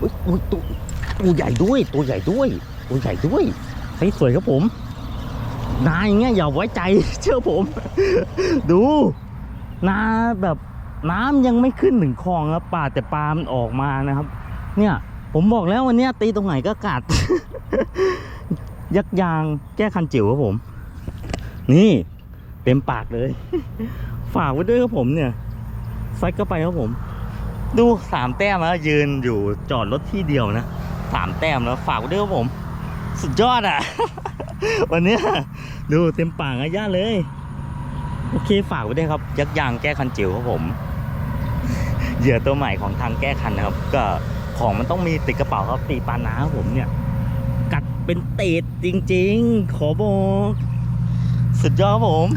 อุ้ยตัวตัวใหญ่ด้วย ตัวใหญ่ด้วย ตัวใหญ่ด้วยไซส์สวยครับผม นาอย่างเงี้ยอย่าไว้ใจเชื่อผม ดูนาแบบน้ำยังไม่ขึ้นถึงคลองครับปลาแต่ปลามันออกมานะครับ เนี่ย ผมบอกแล้ววันนี้ตีตรงไหนก็กัด ยักยางแก้คันจิ๋วครับผม นี่เต็มปากเลย ฝากไว้ด้วยครับผมเนี่ย ซัดเข้าไปครับผม ดูสามแต้มแล้วยืนอยู่จอดรถที่เดียวนะสามแต้มแล้วฝากไว้ด้วยครับผม สุดยอดอะ วันนี้ดูเต็มปากอาญาเลย โอเคฝากไว้ด้วยครับ ยักยางแก้คันจิ๋วครับผมเหยื่อตัวใหม่ของทางแก้คันนะครับ ก็ของมันต้องมีติดกระเป๋าครับตีปาน้าครับผมเนี่ย กัดเป็นเตดจริง ๆ ขอบอก สุดยอดครับผม